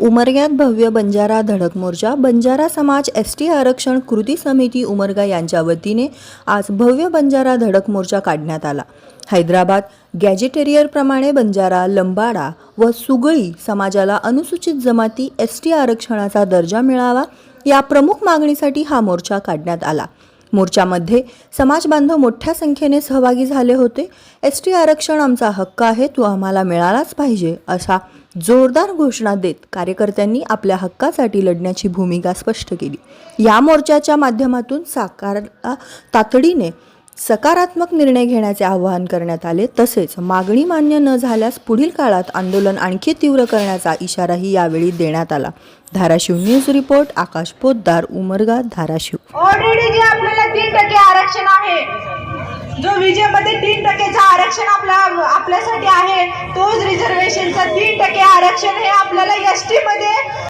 उमरग्यात भव्य बंजारा धडक मोर्चा बंजारा समाज एस टी आरक्षण कृती समिती उमरगा यांच्या वतीने आज भव्य बंजारा धडक मोर्चा काढण्यात आला. हैदराबाद गॅजेटेरियरप्रमाणे बंजारा लंबाडा व सुगळी समाजाला अनुसूचित जमाती एस टी आरक्षणाचा दर्जा मिळावा या प्रमुख मागणीसाठी हा मोर्चा काढण्यात आला. मोर्चामध्ये समाजबांधव मोठ्या संख्येने सहभागी झाले होते. एस टी आरक्षण आमचा हक्क आहे तो आम्हाला मिळालाच पाहिजे अशा जोरदार घोषणा देत कार्यकर्त्यांनी आपल्या हक्कासाठी लढण्याची भूमिका स्पष्ट केली. या मोर्चाच्या माध्यमातून साकार तातडीने सकारात्मक निर्णय घेण्याचे आवाहन करण्यात आले. तसेच मागणी मान्य न झाल्यास पुढील काळात आंदोलन आणखी तीव्र करण्याचा इशाराही यावेळी देण्यात आला. Dharashiv news report Akash Poddar Umarga Dharashiv. Already जे आपल्याला तीन टक्के आरक्षण आहे जो विजेमध्ये तीन टक्केचा आरक्षण आपला आपल्यासाठी आहे तोच रिझर्वेशनचा तीन टक्के आरक्षण हे आपल्याला एस टी मध्ये